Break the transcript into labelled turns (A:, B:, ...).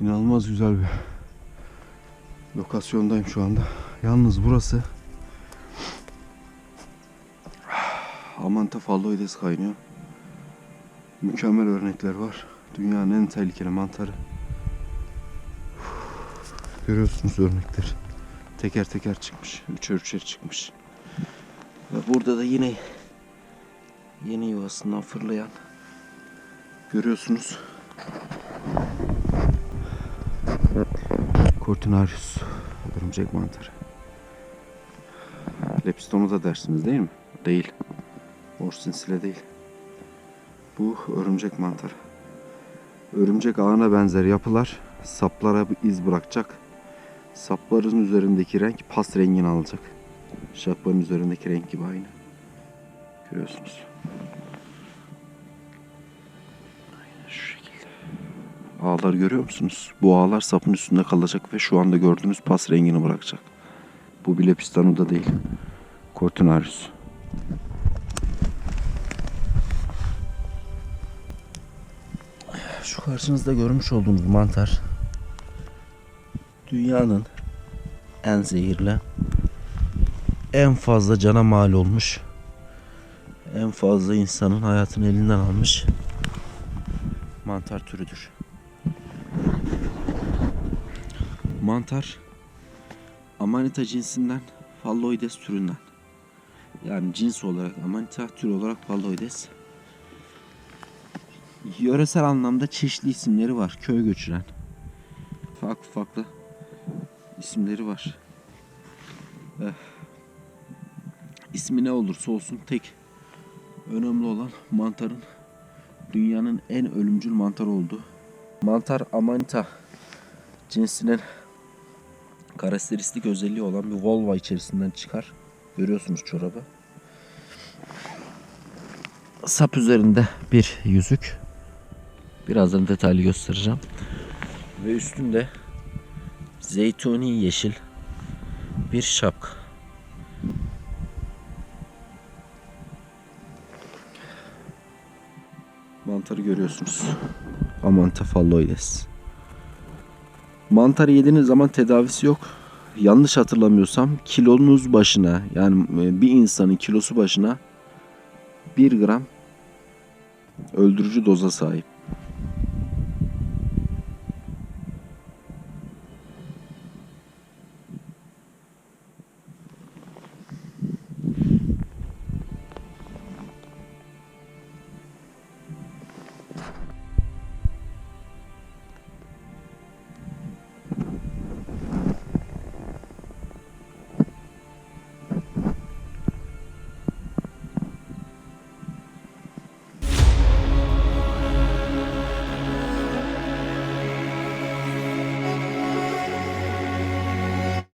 A: İnanılmaz güzel bir lokasyondayım şu anda. Yalnız burası Amanta falloides kaynıyor. Mükemmel örnekler var. Dünyanın en tehlikeli mantarı. Görüyorsunuz örnekleri. Teker teker çıkmış. Üçer üçer çıkmış. Ve burada da yine yeni yuvasından fırlayan görüyorsunuz. Cortinarius örümcek mantarı. Lepistonu da dersiniz değil mi? Değil. Orsinsile değil. Bu örümcek mantarı. Örümcek ağına benzer yapılar saplara bir iz bırakacak. Sapların üzerindeki renk pas rengini alacak. Şapkanın üzerindeki renk gibi aynı. Görüyorsunuz. Aynen şu şekilde. Ağlar görüyor musunuz? Bu ağlar sapın üstünde kalacak ve şu anda gördüğünüz pas rengini bırakacak. Bu bile pistanuda değil. Cortinarius. Şu karşınızda görmüş olduğunuz mantar dünyanın en zehirli, en fazla cana mal olmuş, en fazla insanın hayatını elinden almış mantar türüdür. Mantar Amanita cinsinden Phalloides türünden. Yani cins olarak Amanita, tür olarak Phalloides. Yöresel anlamda çeşitli isimleri var. Köy göçüren. Farklı farklı isimleri var. Eh. İsmi ne olursa olsun tek önemli olan mantarın dünyanın en ölümcül mantar olduğu. Mantar Amanita cinsinin karakteristik özelliği olan bir volva içerisinden çıkar. Görüyorsunuz çorabı. Sap üzerinde bir yüzük. Birazdan detaylı göstereceğim. Ve üstünde zeytuni yeşil bir şapka. Mantarı görüyorsunuz. Amanta phalloides. Mantar yediğiniz zaman tedavisi yok. Yanlış hatırlamıyorsam kilonuz başına yani e, bir insanın kilosu başına 1 gram öldürücü doza sahip.